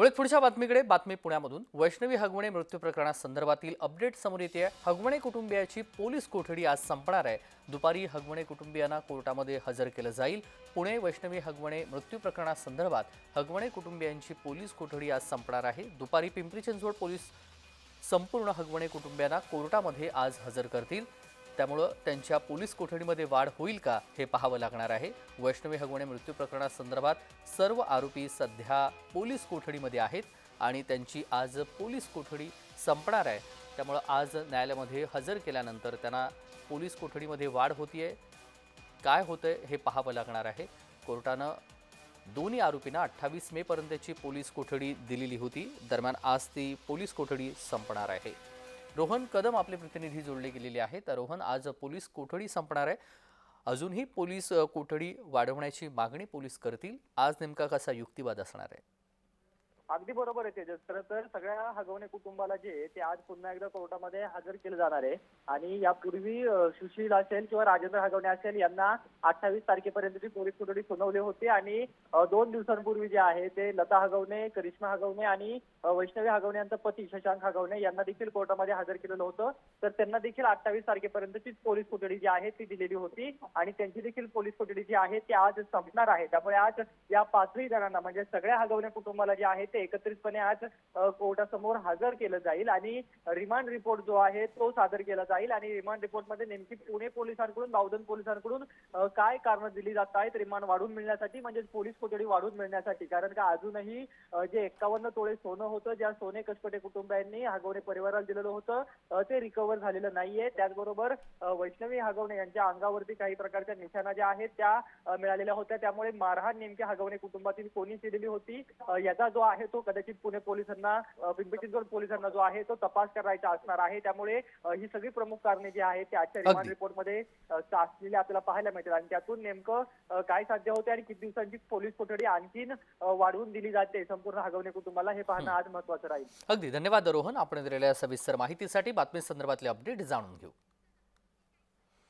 वळत पुढच्या बातमीकडे बातमी पुण्यामधून. वैष्णवी हगवणे मृत्यू प्रकरणासंदर्भातील अपडेट समोर येते आहे. हगवणे कुटुंबियाची पोलीस कोठडी आज संपणार आहे. दुपारी हगवणे कुटुंबियांना कोर्टामध्ये हजर केलं जाईल. पुणे वैष्णवी हगवणे मृत्यू प्रकरणासंदर्भात हगवणे कुटुंबियांची पोलीस कोठडी आज संपणार आहे. दुपारी पिंपरी चिंचवड पोलीस संपूर्ण हगवणे कुटुंबियांना कोर्टामध्ये आज हजर करतील. त्यामुळं त्यांच्या पोलीस कोठडीमध्ये वाढ होईल का हे पाहावं लागणार आहे. वैष्णवी हगवणे मृत्यू प्रकरणासंदर्भात सर्व आरोपी सध्या पोलीस कोठडीमध्ये आहेत आणि त्यांची आज पोलीस कोठडी संपणार आहे. त्यामुळं आज न्यायालयामध्ये हजर केल्यानंतर त्यांना पोलीस कोठडीमध्ये वाढ होतीये. काय होतंय हे पाहावं लागणार आहे. कोर्टानं दोन्ही आरोपींना अठ्ठावीस मेपर्यंतची पोलीस कोठडी दिलेली होती. दरम्यान आज ती पोलीस कोठडी संपणार आहे. रोहन कदम आपले प्रतिनिधी जोडले गेलेले आहेत. तर रोहन आज पोलीस कोठडी संपणार आहे? अजूनही पोलीस कोठडी वाढवण्याची मागणी पोलीस करतील. आज नेमका कसा युक्तिवाद असणार आहे? अगदी बरोबर आहे तेजस. खरं तर सगळ्या हगवणे कुटुंबाला जे ते आज पुन्हा एकदा कोर्टामध्ये हजर केलं जाणार आहे. आणि यापूर्वी सुशील असेल किंवा राजेंद्र हगवणे असेल यांना अठ्ठावीस तारखेपर्यंतची पोलीस कोठडी सुनावली होती आणि दोन दिवसांपूर्वी जे आहे ते लता हगवणे करिश्मा हगवणे आणि वैष्णवी हगवणे यांचा पती शशांक हगवणे यांना देखील कोर्टामध्ये हजर केलेलं होतं. तर त्यांना देखील अठ्ठावीस तारखेपर्यंतची पोलीस कोठडी जी आहे ती दिलेली होती. आणि त्यांची देखील पोलीस कोठडी जी आहे ती आज संपणार आहे. त्यामुळे आज या पाचही जणांना म्हणजे सगळ्या हगवणे कुटुंबाला जे आहे ते एकत्रितपणे आज कोर्टासमोर हजर केलं जाईल आणि रिमांड रिपोर्ट जो आहे तो सादर केला जाईल आणि रिमांड रिपोर्टमध्ये नेमकी पुणे पोलिसांकडून बावधन पोलिसांकडून काय कारणं दिली जात आहेत रिमांड वाढून मिळण्यासाठी म्हणजे पोलीस कोठडी वाढून मिळण्यासाठी. कारण का अजूनही जे एक्कावन्न तोळे सोनं होतं ज्या सोने कसपटे कुटुंबियांनी हगवणे परिवाराला दिलेलं होतं ते रिकव्हर झालेलं नाहीये. त्याचबरोबर वैष्णवी हगवणे यांच्या अंगावरती काही प्रकारच्या निशाणा ज्या आहेत त्या मिळालेल्या होत्या. त्यामुळे मारहाण नेमक्या हगवणे कुटुंबातील कोणी केलेली होती. याचा जो आहे तो कदाचित पुणे पोलिसांना पिंपरी चिंचवड पोलिसांना जो आहे तो तपास करायचा असणार आहे. त्यामुळे ही सगळी प्रमुख कारणे जी आहेत ते आजच्या रिमांड. रिपोर्टमध्ये असलेली आपल्याला पाहायला मिळतील आणि त्यातून नेमकं काय साध्य होते आणि किती दिवसांची पोलीस कोठडी आणखीन वाढवून दिली जाते संपूर्ण हगवणे कुटुंबाला हे पाहणं आज महत्वाचं राहील. अगदी. धन्यवाद रोहन. आपण दिलेल्या सविस्तर माहितीसाठी बातमी संदर्भातले अपडेट जाणून घेऊ.